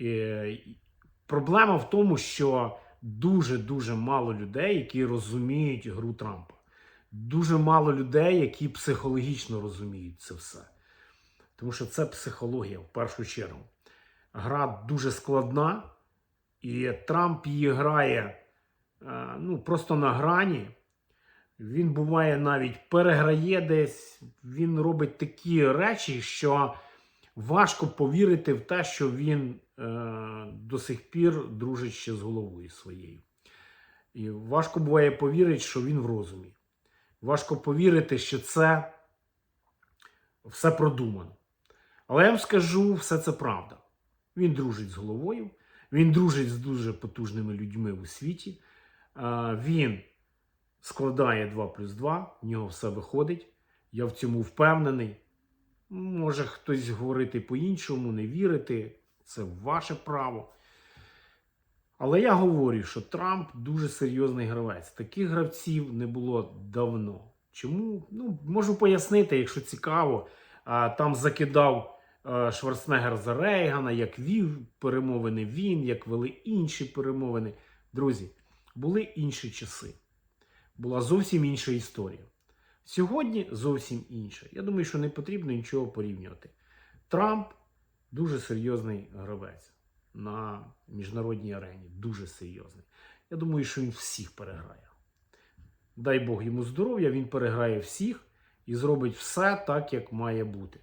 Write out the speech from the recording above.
Е, Проблема в тому, що дуже-дуже мало людей, які розуміють гру Трампа. Дуже мало людей, які психологічно розуміють це все. Тому що це психологія в першу чергу. Гра дуже складна, і Трамп її грає е, ну, просто на грані. Він буває навіть переграє десь, він робить такі речі, що важко повірити в те, що він до сих пір дружить ще з головою своєю. І важко буває повірити, що він в розумі. Важко повірити, що це все продумано. Але я вам скажу, все це правда. Він дружить з головою, він дружить з дуже потужними людьми у світі. Е, Він складає 2 плюс 2, в нього все виходить. Я в цьому впевнений. Може хтось говорити по-іншому, не вірити, це ваше право. Але я говорю, що Трамп дуже серйозний гравець. Таких гравців не було давно. Чому? Ну, можу пояснити, якщо цікаво. Там закидав е, Шварценеггер за Рейгана, як вів перемовини він, як вели інші перемовини. Друзі, були інші часи. Була зовсім інша історія. Сьогодні зовсім інше. Я думаю, що не потрібно нічого порівнювати. Трамп дуже серйозний гравець на міжнародній арені. Дуже серйозний. Я думаю, що він всіх переграє. Дай Бог йому здоров'я, він переграє всіх і зробить все так, як має бути.